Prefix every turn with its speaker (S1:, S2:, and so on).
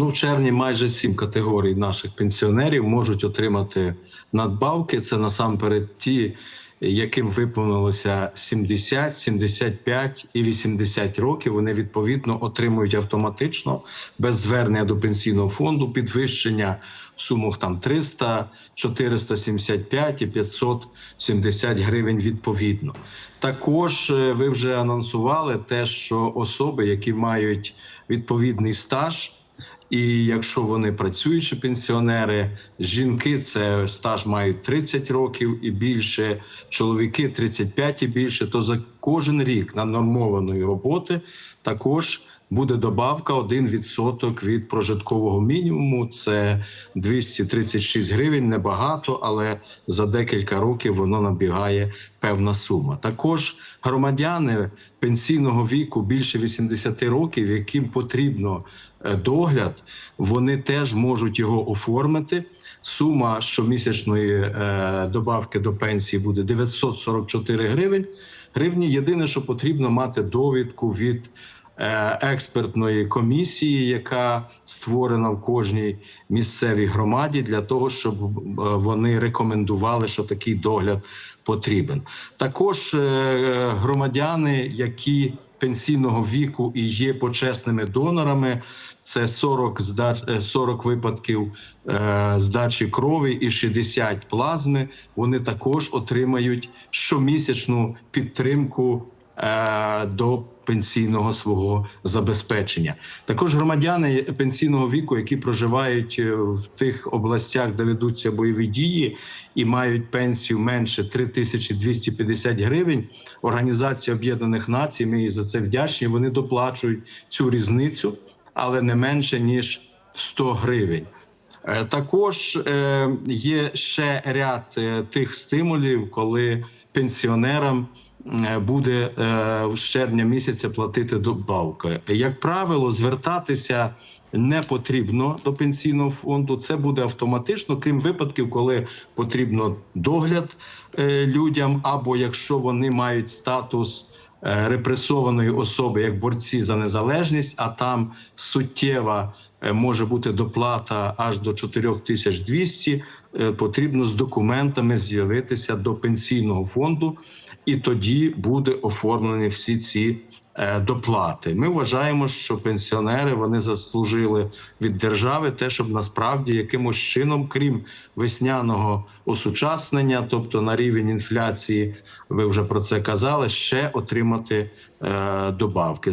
S1: Ну, в червні майже сім категорій наших пенсіонерів можуть отримати надбавки. Це насамперед ті, яким виповнилося 70, 75 і 80 років. Вони відповідно отримують автоматично без звернення до пенсійного фонду підвищення в сумах там 300, 475 і 570 гривень відповідно. Також е, ви вже анонсували те, що особи, які мають відповідний стаж. І якщо вони працюючі пенсіонери, жінки це стаж мають 30 років і більше, чоловіки 35 і більше, то за кожен рік на нормованої роботи також буде добавка 1% від прожиткового мінімуму. Це 236 гривень, небагато, але за декілька років воно набігає певна сума. Також громадяни пенсійного віку більше 80 років, яким потрібно е, догляд, вони теж можуть його оформити. Сума щомісячної е, добавки до пенсії буде 944 гривень. Гривні. Єдине, що потрібно мати довідку від експертної комісії, яка створена в кожній місцевій громаді, для того, щоб е, вони рекомендували, що такий догляд потрібен. Також е, громадяни, які пенсійного віку і є почесними донорами, це 40, зда- е, 40 випадків е, здачі крові і 60 плазми. Вони також отримають щомісячну підтримку е, до пенсійного свого забезпечення. Також громадяни пенсійного віку, які проживають е, в тих областях, де ведуться бойові дії, і мають пенсію менше 3250 гривень. Організація Об'єднаних Націй, ми їй за це вдячні. Вони доплачують цю різницю, але не менше ніж 100 гривень. Е, Також е, є ще ряд е, тих стимулів, коли пенсіонерам е, буде е, з червня місяця платити добавки. Як правило, звертатися не потрібно до пенсійного фонду. Це буде автоматично, крім випадків, коли потрібно догляд е, людям, або якщо вони мають статус е, репресованої особи як борці за незалежність, а там суттєва е, може бути доплата аж до 4200, е, потрібно з документами з'явитися до пенсійного фонду, і тоді буде оформлені всі ці е, доплати. Ми вважаємо, що пенсіонери вони заслужили від держави те, щоб насправді якимось чином, крім весняного осучаснення, тобто на рівень інфляції, ви вже про це казали, ще отримати е, добавки.